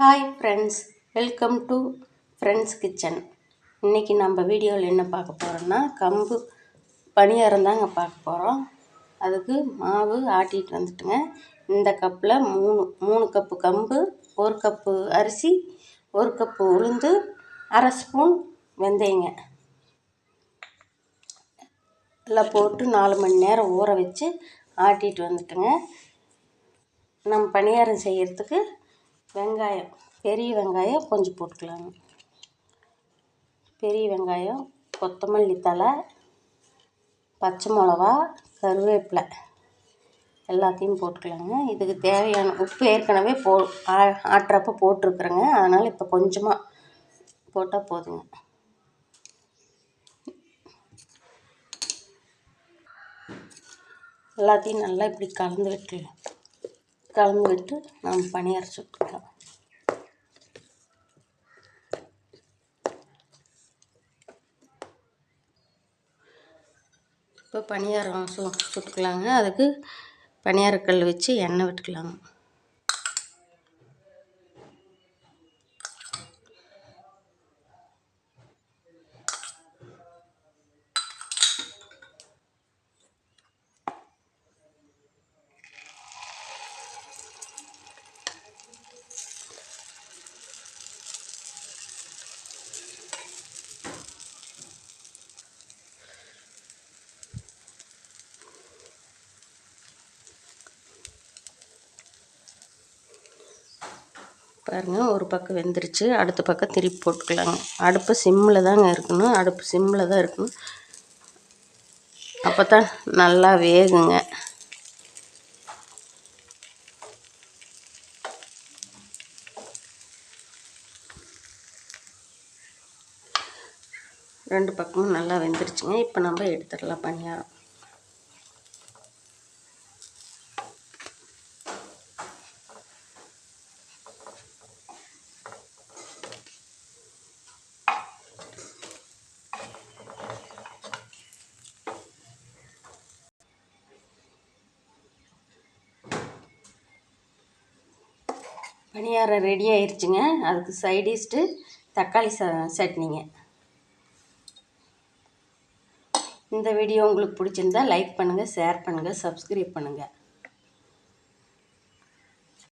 Hi friends welcome to friends kitchen இன்றைக்கி நம்ம வீடியோவில் என்ன பார்க்க போகிறோன்னா கம்பு பணியாரம் தாங்க பார்க்க போகிறோம் அதுக்கு மாவு ஆட்டிகிட்டு வந்துட்டுங்க. இந்த கப்பில் மூணு மூணு கப்பு கம்பு ஒரு கப்பு அரிசி ஒரு கப்பு உளுந்து அரை ஸ்பூன் வெந்தயங்க. எல்லாம் போட்டு நாலு மணி நேரம் ஊற வச்சு ஆட்டிகிட்டு வந்துட்டுங்க. நம்ம பணியாரம் செய்கிறதுக்கு வெங்காயம் பெரிய வெங்காயம் கொஞ்சம் போட்டுக்கலாங்க. பெரிய வெங்காயம் கொத்தமல்லி தழை பச்சை மிளவா கருவேப்பிலை. எல்லாத்தையும் போட்டுக்கலாங்க. இதுக்கு தேவையான உப்பு ஏற்கனவே போ ஆட்டுறப்ப போட்டிருக்குறேங்க. அதனால் இப்போ கொஞ்சமாக போட்டால் போதுங்க. எல்லாத்தையும் நல்லா இப்படி கலந்து விட்டுலாம் கலந்து விட்டு நம்ம பணியாரம் சுட்டுக்கலாம் இப்போ பணியாரம் சு சுட்டுக்கலாங்க. அதுக்கு பணியாரக்கல் வச்சு எண்ணெய் விட்டுக்கலாங்க. பாருங்கள் ஒரு பக்கம் வெந்துருச்சு அடுத்த பக்கம் திருப்பி போட்டுக்கலாங்க. அடுப்பு சிம்மில் தாங்க இருக்கணும் அடுப்பு சிம்மில் தான் இருக்கணும். அப்போ தான் நல்லா வேகுங்க. ரெண்டு பக்கமும் நல்லா வெந்துருச்சுங்க. இப்போ நம்ம எடுத்துடலாம் பணியாரம். பணியாரம் ரெடி ஆயிடுச்சுங்க அதுக்கு சைடிஷ்ட்டு தக்காளி ச சட்னிங்க. இந்த வீடியோ உங்களுக்கு பிடிச்சிருந்தா லைக் பண்ணுங்கள் ஷேர் பண்ணுங்கள் சப்ஸ்கிரைப் பண்ணுங்கள்